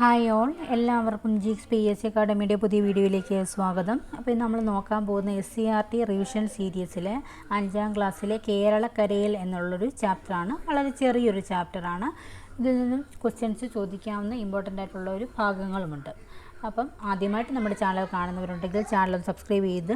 Hi all എല്ലാവർക്കും ജിക്സ് P S C അക്കാഡമിയുടെ പുതിയ വീഡിയോയിലേക്ക് സ്വാഗതം. അപ്പോൾ നമ്മൾ നോക്കാൻ പോകുന്ന S C R T revision സീരീസിലെ അഞ്ചാം ക്ലാസ്സിലെ കേരളക്കരയിൽ എന്നുള്ളൊരു ചാപ്റ്ററാണ് വളരെ ചെറിയൊരു ചാപ്റ്ററാണ് ഇതിൽ നിന്നും ക്വസ്റ്റ്യൻസ് ചോദിക്കാവുന്ന ഇമ്പോർട്ടന്റ് ആയിട്ടുള്ള ഒരു ഭാഗങ്ങളുമുണ്ട്. അപ്പം ആദ്യമായിട്ട് നമ്മുടെ ചാനൽ കാണുന്നവരുണ്ടെങ്കിൽ ചാനൽ സബ്സ്ക്രൈബ് ചെയ്ത്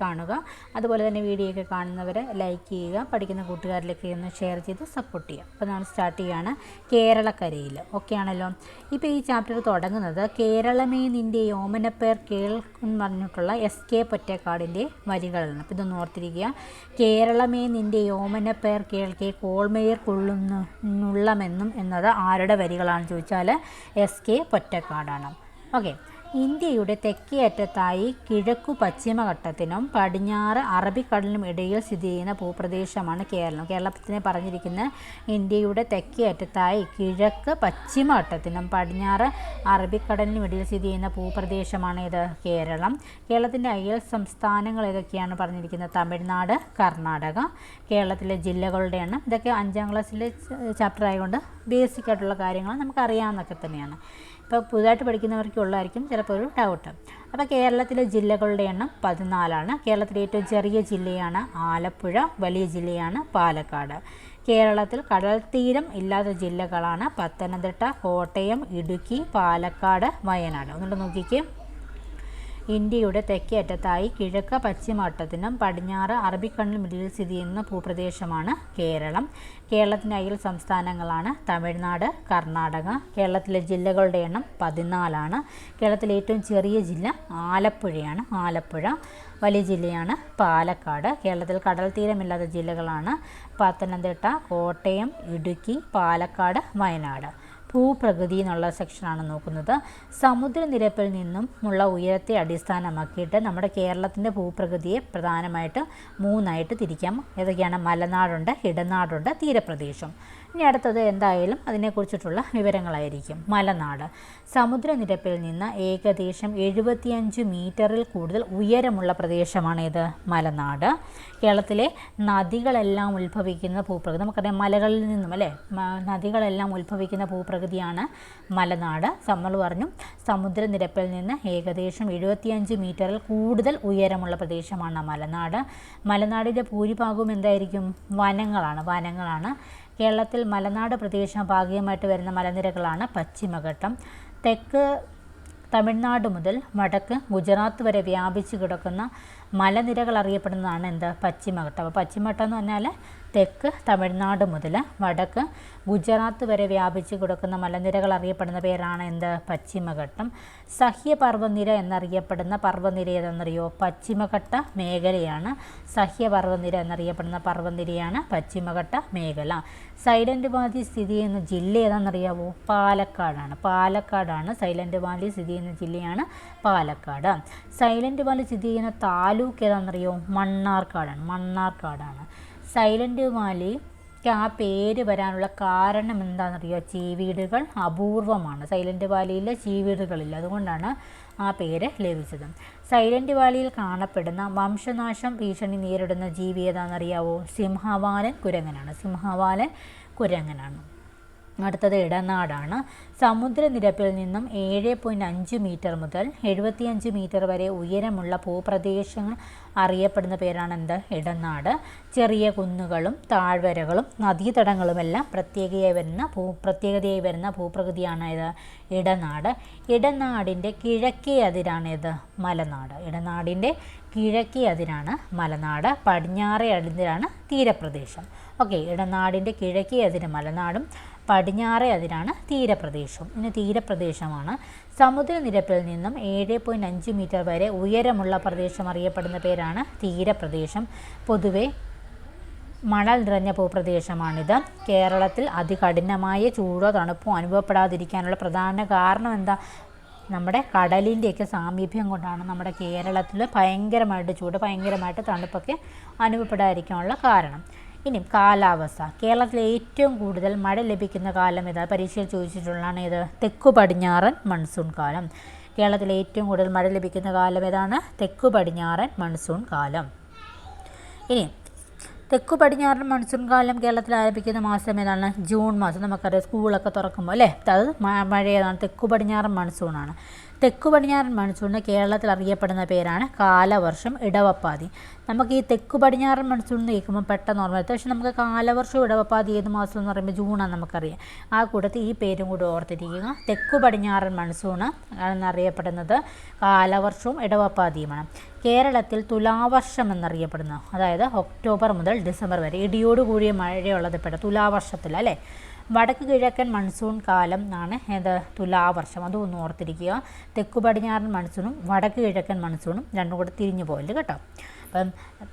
കാണുക. അതുപോലെ തന്നെ വീഡിയോ ഒക്കെ കാണുന്നവർ ലൈക്ക് ചെയ്യുക. പഠിക്കുന്ന കൂട്ടുകാരിലേക്ക് ഒന്ന് ഷെയർ ചെയ്ത് സപ്പോർട്ട് ചെയ്യുക. അപ്പോൾ നമ്മൾ സ്റ്റാർട്ട് ചെയ്യുകയാണ് കേരളക്കരയിൽ ഓക്കെ ആണല്ലോ? ഇപ്പോൾ ഈ ചാപ്റ്റർ തുടങ്ങുന്നത് കേരളമേ നിന്റെ ഓമനപ്പേർ കേൾക്കും പറഞ്ഞിട്ടുള്ള എസ് കെ പൊറ്റക്കാടിന്റെ വരികളാണ്. അപ്പോൾ ഇതൊന്ന് ഓർത്തിരിക്കുക. കേരളമേ നിന്റെ ഓമനപ്പേർ കേൾക്കെ കോൾമേയർ കൊള്ളുന്നുള്ളമെന്നും എന്നത് ആരുടെ വരികളാണെന്ന് ചോദിച്ചാൽ എസ് കെ പൊറ്റക്കാടാണ്. ഓക്കെ ഇന്ത്യയുടെ തെക്കേ അറ്റത്തായി കിഴക്കു പശ്ചിമഘട്ടത്തിനും പടിഞ്ഞാറ് അറബിക്കടലിനും ഇടയിൽ സ്ഥിതി ചെയ്യുന്ന ഭൂപ്രദേശമാണ് കേരളം. കേരളത്തിനെ പറഞ്ഞിരിക്കുന്ന ഇന്ത്യയുടെ തെക്കേ അറ്റത്തായി കിഴക്ക് പശ്ചിമഘട്ടത്തിനും പടിഞ്ഞാറ് അറബിക്കടലിനും ഇടയിൽ സ്ഥിതി ചെയ്യുന്ന ഭൂപ്രദേശമാണ് ഇത് കേരളം. കേരളത്തിന്റെ അയൽ സംസ്ഥാനങ്ങൾ ഏതൊക്കെയാണ് പറഞ്ഞിരിക്കുന്നത്? തമിഴ്നാട് കർണാടക കേരളത്തിലെ ജില്ലകളുടെ എണ്ണം ഇതൊക്കെ അഞ്ചാം ക്ലാസ്സിലെ ചാപ്റ്റർ ആയതുകൊണ്ട് ബേസിക് ആയിട്ടുള്ള കാര്യങ്ങൾ നമുക്കറിയാവുന്നതൊക്കെ തന്നെയാണ്. ഇപ്പോൾ പുതുതായിട്ട് പഠിക്കുന്നവർക്കുള്ളതായിരിക്കും ചിലപ്പോൾ ഒരു ഡൗട്ട് അപ്പോൾ കേരളത്തിലെ ജില്ലകളുടെ എണ്ണം പതിനാലാണ്. കേരളത്തിലെ ഏറ്റവും ചെറിയ ജില്ലയാണ് ആലപ്പുഴ വലിയ ജില്ലയാണ് പാലക്കാട്. കേരളത്തിൽ കടൽ തീരം ഇല്ലാത്ത ജില്ലകളാണ് പത്തനംതിട്ട കോട്ടയം ഇടുക്കി പാലക്കാട് വയനാട്. ഒന്നുകൂടെ നോക്കിക്കേ. ഇന്ത്യയുടെ തെക്കേ അറ്റത്തായി കിഴക്ക് പശ്ചിമഘട്ടത്തിനും പടിഞ്ഞാറ് അറബിക്കണ്ണിൽ ഇടയിൽ സ്ഥിതി ചെയ്യുന്ന ഭൂപ്രദേശമാണ് കേരളം. കേരളത്തിന്റെ അയൽ സംസ്ഥാനങ്ങളാണ് തമിഴ്നാട് കർണാടക. കേരളത്തിലെ ജില്ലകളുടെ എണ്ണം പതിനാലാണ്. കേരളത്തിലെ ഏറ്റവും ചെറിയ ജില്ല ആലപ്പുഴയാണ്. ആലപ്പുഴ വലിയ ജില്ലയാണ് പാലക്കാട്. കേരളത്തിൽ കടൽ തീരമില്ലാത്ത ജില്ലകളാണ് പത്തനംതിട്ട കോട്ടയം ഇടുക്കി പാലക്കാട് വയനാട്. ഭൂപ്രകൃതി എന്നുള്ള സെക്ഷനാണ് നോക്കുന്നത്. സമുദ്രനിരപ്പിൽ നിന്നും ഉള്ള ഉയരത്തെ അടിസ്ഥാനമാക്കിയിട്ട് നമ്മുടെ കേരളത്തിന്റെ ഭൂപ്രകൃതിയെ പ്രധാനമായിട്ട് മൂന്നായിട്ട് തിരിക്കാം. ഏതൊക്കെയാണ്? മലനാടുണ്ട് ഇടനാടുണ്ട് തീരപ്രദേശം. ഇനി അടുത്തത് എന്തായാലും അതിനെക്കുറിച്ചിട്ടുള്ള വിവരങ്ങളായിരിക്കും. മലനാട്. സമുദ്രനിരപ്പിൽ നിന്ന് ഏകദേശം എഴുപത്തിയഞ്ച് മീറ്ററിൽ കൂടുതൽ ഉയരമുള്ള പ്രദേശമാണ് ഇത് മലനാട്. കേരളത്തിലെ നദികളെല്ലാം ഉത്ഭവിക്കുന്ന ഭൂപ്രകൃതി നമുക്കറിയാം മലകളിൽ നിന്നും അല്ലേ? നദികളെല്ലാം ഉത്ഭവിക്കുന്ന ഭൂപ്രകൃതിയാണ് മലനാട്. നമ്മൾ പറഞ്ഞു സമുദ്രനിരപ്പിൽ നിന്ന് ഏകദേശം എഴുപത്തിയഞ്ച് മീറ്ററിൽ കൂടുതൽ ഉയരമുള്ള പ്രദേശമാണ് മലനാട്. മലനാടിന്റെ ഭൂരിഭാഗവും എന്തായിരിക്കും? വനങ്ങളാണ് വനങ്ങളാണ്. കേരളത്തിൽ മലനാട് പ്രദേശം ഭാഗികമായിട്ട് വരുന്ന മലനിരകളാണ് പശ്ചിമഘട്ടം. തെക്ക് തമിഴ്നാട് മുതൽ വടക്ക് ഗുജറാത്ത് വരെ വ്യാപിച്ചു കിടക്കുന്ന മലനിരകൾ അറിയപ്പെടുന്നതാണ് എന്ത്? പശ്ചിമഘട്ടം. അപ്പോൾ പശ്ചിമഘട്ടം എന്ന് പറഞ്ഞാൽ തെക്ക് തമിഴ്നാട് മുതൽ വടക്ക് ഗുജറാത്ത് വരെ വ്യാപിച്ചു കിടക്കുന്ന മലനിരകൾ അറിയപ്പെടുന്ന പേരാണ് എന്ത്? പശ്ചിമഘട്ടം. സഹ്യപർവനിര എന്നറിയപ്പെടുന്ന പർവനിര ഏതെന്നറിയോ പശ്ചിമഘട്ട മേഖലയാണ്. സഹ്യപർവനിര എന്നറിയപ്പെടുന്ന പർവനിരയാണ് പശ്ചിമഘട്ട മേഖല. സൈലന്റ് വാലി സ്ഥിതി ചെയ്യുന്ന ജില്ല ഏതാണെന്നറിയാവോ? പാലക്കാടാണ്. പാലക്കാടാണ് സൈലന്റ് വാലി സ്ഥിതി ചെയ്യുന്ന ജില്ലയാണ് പാലക്കാട്. സൈലന്റ് വാലി സ്ഥിതി ചെയ്യുന്ന താലൂക്ക് ഏതാണെന്നറിയോ? മണ്ണാർക്കാടാണ്. മണ്ണാർക്കാടാണ്. സൈലന്റ് വാലിക്ക് ആ പേര് വരാനുള്ള കാരണം എന്താണെന്നറിയോ? ചീവീടുകൾ അപൂർവമാണ്. സൈലന്റ് വാലിയിൽ ചീവീടുകളില്ല. അതുകൊണ്ടാണ് ആ പേര് ലഭിച്ചത്. സൈലന്റ് വാലിയിൽ കാണപ്പെടുന്ന വംശനാശം ഭീഷണി നേരിടുന്ന ജീവി ഏതാണെന്നറിയാവോ? സിംഹവാലൻ കുരങ്ങനാണ്. സിംഹവാലൻ കുരങ്ങനാണ്. അടുത്തത് ഇടനാടാണ്. സമുദ്രനിരപ്പിൽ നിന്നും ഏഴ് പോയിന്റ് അഞ്ച് മീറ്റർ മുതൽ എഴുപത്തിയഞ്ച് മീറ്റർ വരെ ഉയരമുള്ള ഭൂപ്രദേശങ്ങൾ അറിയപ്പെടുന്ന പേരാണ് എന്ത്? ഇടനാട്. ചെറിയ കുന്നുകളും താഴ്വരകളും നദീതടങ്ങളുമെല്ലാം പ്രത്യേകയായി വരുന്ന ഭൂ പ്രത്യേകതയായി വരുന്ന ഭൂപ്രകൃതിയാണ് ഇത്. ഇടനാട്. ഇടനാടിന്റെ കിഴക്കേ അതിരാണ് ഇത്. മലനാട്. ഇടനാടിന്റെ കിഴക്കേ അതിരാണ് മലനാട്. പടിഞ്ഞാറേ അതിരാണ് തീരപ്രദേശം. ഓക്കെ ഇടനാടിന്റെ കിഴക്കേ അതിര് മലനാടും പടിഞ്ഞാറേ അതിനാണ് തീരപ്രദേശം. ഇനി തീരപ്രദേശമാണ്. സമുദ്രനിരപ്പിൽ നിന്നും ഏഴ് പോയിന്റ് അഞ്ച് മീറ്റർ വരെ ഉയരമുള്ള പ്രദേശം അറിയപ്പെടുന്ന പേരാണ് തീരപ്രദേശം. പൊതുവെ മണൽ നിറഞ്ഞ ഭൂപ്രദേശമാണിത്. കേരളത്തിൽ അതികഠിനമായ ചൂടോ തണുപ്പോ അനുഭവപ്പെടാതിരിക്കാനുള്ള പ്രധാന കാരണം എന്താ? നമ്മുടെ കടലിന്റെയൊക്കെ സാമീപ്യം കൊണ്ടാണ് നമ്മുടെ കേരളത്തിൽ ഭയങ്കരമായിട്ട് ചൂട് ഭയങ്കരമായിട്ട് തണുപ്പൊക്കെ അനുഭവപ്പെടാതിരിക്കാനുള്ള കാരണം. ഇനി കാലാവസ്ഥ. കേരളത്തിലെ ഏറ്റവും കൂടുതൽ മഴ ലഭിക്കുന്ന കാലം ഏതാ? പരീക്ഷയിൽ ചോദിച്ചിട്ടുള്ളതാണ് ഇത് തെക്കു പടിഞ്ഞാറൻ മൺസൂൺ കാലം. കേരളത്തിലെ ഏറ്റവും കൂടുതൽ മഴ ലഭിക്കുന്ന കാലം ഏതാണ്? തെക്കു പടിഞ്ഞാറൻ മൺസൂൺ കാലം. ഇനി തെക്കു പടിഞ്ഞാറൻ മൺസൂൺ കാലം കേരളത്തിൽ ആരംഭിക്കുന്ന മാസം ഏതാണ്? ജൂൺ മാസം. നമുക്കറിയാം സ്കൂളൊക്കെ തുറക്കുമ്പോൾ അല്ലേ? അത് മഴ ഏതാണ്? തെക്കു പടിഞ്ഞാറൻ മൺസൂണാണ് തെക്കു പടിഞ്ഞാറൻ മൺസൂണിന് കേരളത്തിൽ അറിയപ്പെടുന്ന പേരാണ് കാലവർഷം ഇടവപ്പാതി. നമുക്ക് ഈ തെക്കു പടിഞ്ഞാറൻ മൺസൂൺ എന്ന് കേൾക്കുമ്പോൾ പെട്ടെന്ന് ഓർമ്മ പക്ഷേ നമുക്ക് കാലവർഷം ഇടവപ്പാതി ഏത് മാസം എന്ന് പറയുമ്പോൾ ജൂണാണ് നമുക്കറിയാം. ആ കൂട്ടത്തിൽ ഈ പേരും കൂടി ഓർത്തിരിക്കുക. തെക്കു പടിഞ്ഞാറൻ മൺസൂണ് എന്നറിയപ്പെടുന്നത് കാലവർഷവും ഇടവപ്പാതിയുമാണ്. കേരളത്തിൽ തുലാവർഷം എന്നറിയപ്പെടുന്നു. അതായത് ഒക്ടോബർ മുതൽ ഡിസംബർ വരെ ഇടിയോട് കൂടിയ മഴയുള്ളത് പെട്ട തുലാവർഷത്തിൽ അല്ലേ? വടക്ക് കിഴക്കൻ മൺസൂൺ കാലം എന്നാണ് ഏത് തുലാവർഷം. അതും ഒന്ന് ഓർത്തിരിക്കുക. തെക്കു പടിഞ്ഞാറൻ മൺസൂണും വടക്ക് കിഴക്കൻ മൺസൂണും രണ്ടും കൂടെ തിരിഞ്ഞു പോയില്ല കേട്ടോ. അപ്പം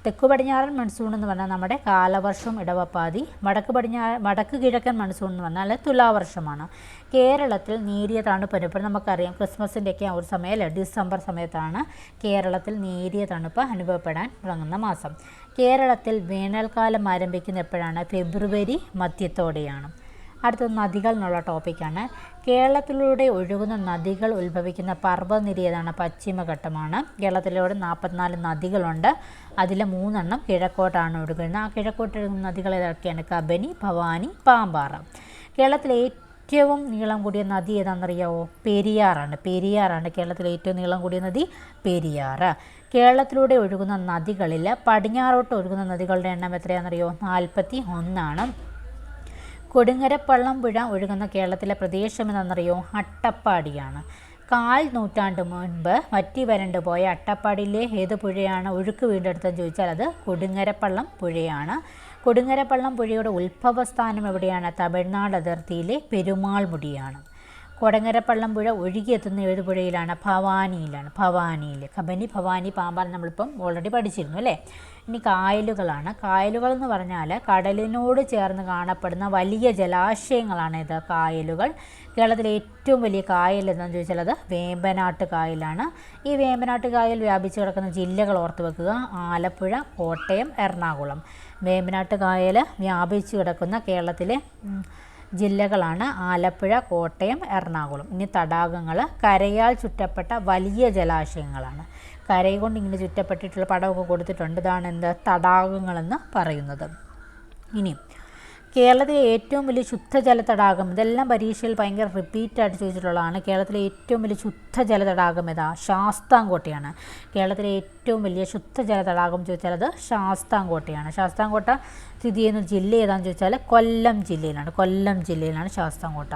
തെക്ക് പടിഞ്ഞാറൻ മൺസൂൺ എന്ന് പറഞ്ഞാൽ നമ്മുടെ കാലവർഷം ഇടവപ്പാതി വടക്ക് പടിഞ്ഞാറ് വടക്ക് കിഴക്കൻ മൺസൂൺ എന്ന് പറഞ്ഞാൽ തുലാവർഷമാണ്. കേരളത്തിൽ നേരിയ തണുപ്പ് അനുഭവം നമുക്കറിയാം ക്രിസ്മസിന്റെയൊക്കെ ആ ഒരു സമയമല്ല ഡിസംബർ സമയത്താണ് കേരളത്തിൽ നേരിയ തണുപ്പ് അനുഭവപ്പെടാൻ തുടങ്ങുന്ന മാസം. കേരളത്തിൽ വേനൽക്കാലം ആരംഭിക്കുന്ന എപ്പോഴാണ്? ഫെബ്രുവരി മധ്യത്തോടെയാണ്. അടുത്തത് നദികൾ എന്നുള്ള ടോപ്പിക്കാണ്. കേരളത്തിലൂടെ ഒഴുകുന്ന നദികൾ ഉത്ഭവിക്കുന്ന പർവതനിര ഏതാണ്? പശ്ചിമഘട്ടമാണ്. കേരളത്തിലൂടെ നാൽപ്പത്തിനാല് നദികളുണ്ട്. അതിൽ മൂന്നെണ്ണം കിഴക്കോട്ടാണ് ഒഴുകുന്നത്. ആ കിഴക്കോട്ട് ഒഴുകുന്ന നദികൾ ഏതൊക്കെയാണ്? കബനി ഭവാനി പാമ്പാറ. കേരളത്തിലെ ഏറ്റവും നീളം കൂടിയ നദി ഏതാണെന്നറിയാവോ? പെരിയാറാണ്. പെരിയാറാണ് കേരളത്തിലെ ഏറ്റവും നീളം കൂടിയ നദി പെരിയാർ കേരളത്തിലൂടെ ഒഴുകുന്ന നദികളിൽ പടിഞ്ഞാറോട്ട് ഒഴുകുന്ന നദികളുടെ എണ്ണം എത്രയാണെന്നറിയോ? നാൽപ്പത്തി ഒന്നാണ് കൊടുങ്ങരപ്പള്ളം പുഴ ഒഴുകുന്ന കേരളത്തിലെ പ്രദേശം എന്നറിയോ അട്ടപ്പാടിയാണ്. കാൽ നൂറ്റാണ്ട് മുൻപ് വറ്റി വരണ്ടു പോയ അട്ടപ്പാടിയിലെ ഏത് പുഴയാണ്? ഒഴുക്ക് വീണ്ടെടുത്തെന്ന് ചോദിച്ചാൽ അത് കൊടുങ്ങരപ്പള്ളം പുഴയാണ്. കൊടുങ്ങരപ്പള്ളം പുഴയുടെ ഉത്ഭവസ്ഥാനം എവിടെയാണ്? തമിഴ്നാട് അതിർത്തിയിലെ പെരുമാൾമുടിയാണ്. കൊടങ്ങരപ്പള്ളം പുഴ ഒഴുകിയെത്തുന്ന ഏത് പുഴയിലാണ്? ഭവാനിയിലാണ്. ഭവാനിയിൽ കബനി ഭവാനി പാമ്പാൻ നമ്മളിപ്പം ഓൾറെഡി പഠിച്ചിരുന്നു അല്ലേ? ഇനി കായലുകളാണ്. കായലുകൾ എന്ന് പറഞ്ഞാൽ കടലിനോട് ചേർന്ന് കാണപ്പെടുന്ന വലിയ ജലാശയങ്ങളാണ് ഇത്. കായലുകൾ. കേരളത്തിലെ ഏറ്റവും വലിയ കായൽ എന്താണെന്ന് ചോദിച്ചാൽ അത് വേമ്പനാട്ട് കായലാണ്. ഈ വേമ്പനാട്ട് കായൽ വ്യാപിച്ചു കിടക്കുന്ന ജില്ലകൾ ഓർത്ത് വെക്കുക. ആലപ്പുഴ കോട്ടയം എറണാകുളം. വേമ്പനാട്ട് കായൽ വ്യാപിച്ചു കിടക്കുന്ന കേരളത്തിലെ ജില്ലകളാണ് ആലപ്പുഴ കോട്ടയം എറണാകുളം. ഇനി തടാകങ്ങൾ കരയാൽ ചുറ്റപ്പെട്ട വലിയ ജലാശയങ്ങളാണ്. കരയെ കൊണ്ട് ഇങ്ങനെ ചുറ്റപ്പെട്ടിട്ടുള്ള പടമൊക്കെ കൊടുത്തിട്ടുണ്ട്. ഇതാണ് എന്ത് തടാകങ്ങളെന്ന് പറയുന്നത്. ഇനി കേരളത്തിലെ ഏറ്റവും വലിയ ശുദ്ധജല തടാകം ഇതെല്ലാം പരീക്ഷയിൽ ഭയങ്കര റിപ്പീറ്റായിട്ട് ചോദിച്ചിട്ടുള്ളതാണ്. കേരളത്തിലെ ഏറ്റവും വലിയ ശുദ്ധജല തടാകം ഏതാ? ശാസ്താംകോട്ടയാണ്. കേരളത്തിലെ ഏറ്റവും വലിയ ശുദ്ധജല തടാകം ചോദിച്ചാൽ അത് ശാസ്താംകോട്ടയാണ്. ശാസ്താംകോട്ട സ്ഥിതി ചെയ്യുന്ന ജില്ല ഏതാണെന്ന് ചോദിച്ചാൽ കൊല്ലം ജില്ലയിലാണ്. കൊല്ലം ജില്ലയിലാണ് ശാസ്താംകോട്ട.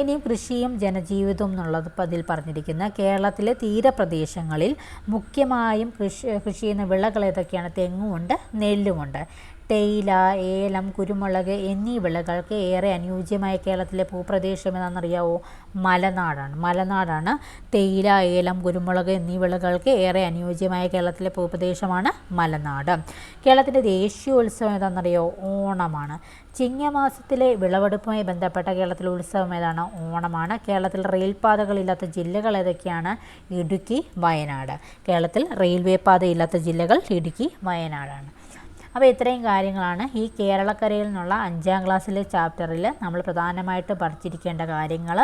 ഇനിയും കൃഷിയും ജനജീവിതവും എന്നുള്ളത് അതിൽ പറഞ്ഞിരിക്കുന്ന കേരളത്തിലെ തീരപ്രദേശങ്ങളിൽ മുഖ്യമായും കൃഷി കൃഷി ചെയ്യുന്ന വിളകൾ ഏതൊക്കെയാണ്? തെങ്ങുമുണ്ട് നെല്ലുമുണ്ട്. തേയില ഏലം കുരുമുളക് എന്നീ വിളകൾക്ക് ഏറെ അനുയോജ്യമായ കേരളത്തിലെ ഭൂപ്രദേശം ഏതാണെന്നറിയാവോ മലനാടാണ്. മലനാടാണ് തേയില ഏലം കുരുമുളക് എന്നീ വിളകൾക്ക് ഏറെ അനുയോജ്യമായ കേരളത്തിലെ ഭൂപ്രദേശമാണ് മലനാട്. കേരളത്തിന്റെ ദേശീയോത്സവം ഏതാണെന്നറിയോ? ഓണമാണ്. ചിങ്ങമാസത്തിലെ വിളവെടുപ്പുമായി ബന്ധപ്പെട്ട കേരളത്തിലെ ഉത്സവം ഏതാണ്? ഓണമാണ്. കേരളത്തിൽ റെയിൽപാതകളില്ലാത്ത ജില്ലകൾ ഏതൊക്കെയാണ്? ഇടുക്കി വയനാട്. കേരളത്തിൽ റെയിൽവേ പാതയില്ലാത്ത ജില്ലകൾ ഇടുക്കി വയനാടാണ്. അപ്പോൾ ഇത്രയും കാര്യങ്ങളാണ് ഈ കേരളക്കരയിൽ നിന്നുള്ള അഞ്ചാം ക്ലാസ്സിലെ ചാപ്റ്ററിൽ നമ്മൾ പ്രധാനമായിട്ട് പഠിച്ചിരിക്കേണ്ട കാര്യങ്ങൾ.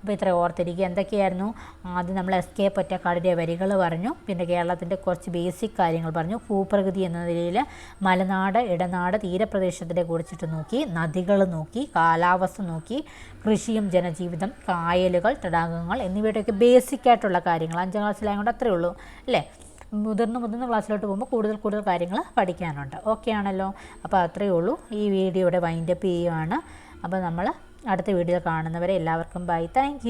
അപ്പോൾ ഇത്ര ഓർത്തിരിക്കുക. എന്തൊക്കെയായിരുന്നു? ആദ്യം നമ്മൾ എസ് കെ പൊറ്റക്കാടിന്റെ വരികൾ പറഞ്ഞു. പിന്നെ കേരളത്തിന്റെ കുറച്ച് ബേസിക് കാര്യങ്ങൾ പറഞ്ഞു. ഭൂപ്രകൃതി എന്ന നിലയിൽ മലനാട് ഇടനാട് തീരപ്രദേശത്തിനെ കുറിച്ചിട്ട് നോക്കി. നദികൾ നോക്കി. കാലാവസ്ഥ നോക്കി. കൃഷിയും ജനജീവിതം കായലുകൾ തടാകങ്ങൾ എന്നിവയുടെയൊക്കെ ബേസിക് ആയിട്ടുള്ള കാര്യങ്ങൾ. അഞ്ചാം ക്ലാസ്സിലായതുകൊണ്ട് അത്രയേ ഉള്ളൂ. അല്ലേ? മുതിർന്ന മുതിർന്ന ക്ലാസ്സിലോട്ട് പോകുമ്പോൾ കൂടുതൽ കൂടുതൽ കാര്യങ്ങൾ പഠിക്കാനുണ്ട്. ഓക്കെ ആണല്ലോ? അപ്പോൾ അത്രയേ ഉള്ളൂ. ഈ വീഡിയോ ഇവിടെ വൈൻഡപ്പ് ചെയ്യുവാണ്. അപ്പോൾ നമ്മൾ അടുത്ത വീഡിയോ കാണുന്നവരെ എല്ലാവർക്കും ബൈ താങ്ക്